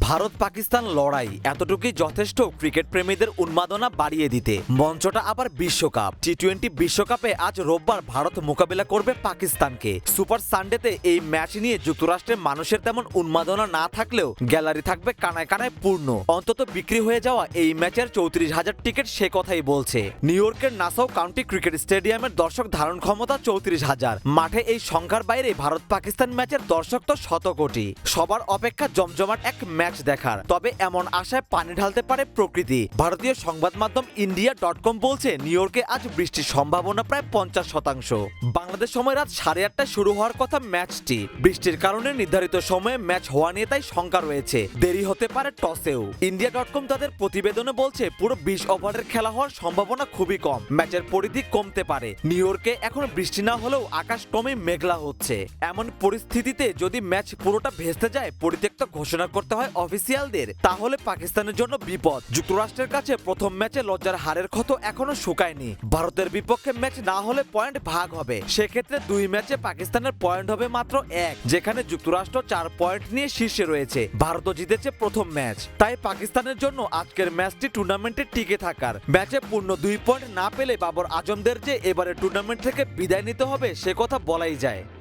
ভারত পাকিস্তান লড়াই এতটুকুই যথেষ্ট ক্রিকেট প্রেমীদের উন্মাদনা বাড়িয়ে দিতে। মঞ্চটা আবার বিশ্বকাপ। টি টোয়েন্টি বিশ্বকাপে আজ রোববার ভারত মোকাবিলা করবে পাকিস্তানকে। সুপার সানডেতে এই ম্যাচ নিয়ে যুক্তরাষ্ট্রের মানুষের তেমন উন্মাদনা না থাকলেও গ্যালারি থাকবে কানায় কানায় পূর্ণ। অন্তত বিক্রি হয়ে যাওয়া এই ম্যাচের চৌত্রিশ হাজার টিকিট সে কথাই বলছে। নিউ ইয়র্কের নাসাও কাউন্টি ক্রিকেট স্টেডিয়ামের দর্শক ধারণ ক্ষমতা চৌত্রিশ হাজার। মাঠে এই সংখ্যার বাইরে ভারত পাকিস্তান ম্যাচের দর্শক তো শত কোটি সবার অপেক্ষা জমজমাট এক ম্যাচ দেখার। তবে এমন আশায় পানি ঢালতে পারে প্রকৃতি। ভারতীয় সংবাদ মাধ্যম ইন্ডিয়া ডট কম বলছে, নিউ ইয়র্কে আজ বৃষ্টির সম্ভাবনা প্রায় পঞ্চাশ শতাংশ। বাংলাদেশ সময় রাত সাড়ে আটটায় শুরু হওয়ার কথা ম্যাচটি। বৃষ্টির কারণে নির্ধারিত সময়ে ম্যাচ হওয়া নিয়ে তাই শঙ্কা রয়েছে। দেরি হতে পারে টসেও। ইন্ডিয়া ডট কম তাদের প্রতিবেদনে বলছে, পুরো বিশ ওভারের খেলা হওয়ার সম্ভাবনা খুবই কম। ম্যাচের পরিধি কমতে পারে। নিউ ইয়র্কে এখন বৃষ্টি না হলেও আকাশ ক্রমে মেঘলা হচ্ছে। এমন পরিস্থিতিতে যদি ম্যাচ পুরোটা ভেস্তে যায়, পরিত্যক্ত ঘোষণা করতে হয় অফিসিয়ালদের, তাহলে পাকিস্তানের জন্য বিপদ। যুক্তরাষ্ট্রের কাছে প্রথম ম্যাচে লজ্জার হারের ক্ষত এখনও শুকায়নি। ভারতের বিপক্ষে ম্যাচ না হলে পয়েন্ট ভাগ হবে। সেক্ষেত্রে দুই ম্যাচে পাকিস্তানের পয়েন্ট হবে মাত্র এক, যেখানে যুক্তরাষ্ট্র চার পয়েন্ট নিয়ে শীর্ষে রয়েছে। ভারতও জিতেছে প্রথম ম্যাচ। তাই পাকিস্তানের জন্য আজকের ম্যাচটি টুর্নামেন্টে টিকে থাকার। ম্যাচে পূর্ণ দুই পয়েন্ট না পেলে বাবর আজমদের যে এবারে টুর্নামেন্ট থেকে বিদায় নিতে হবে, সে কথা বলাই যায়।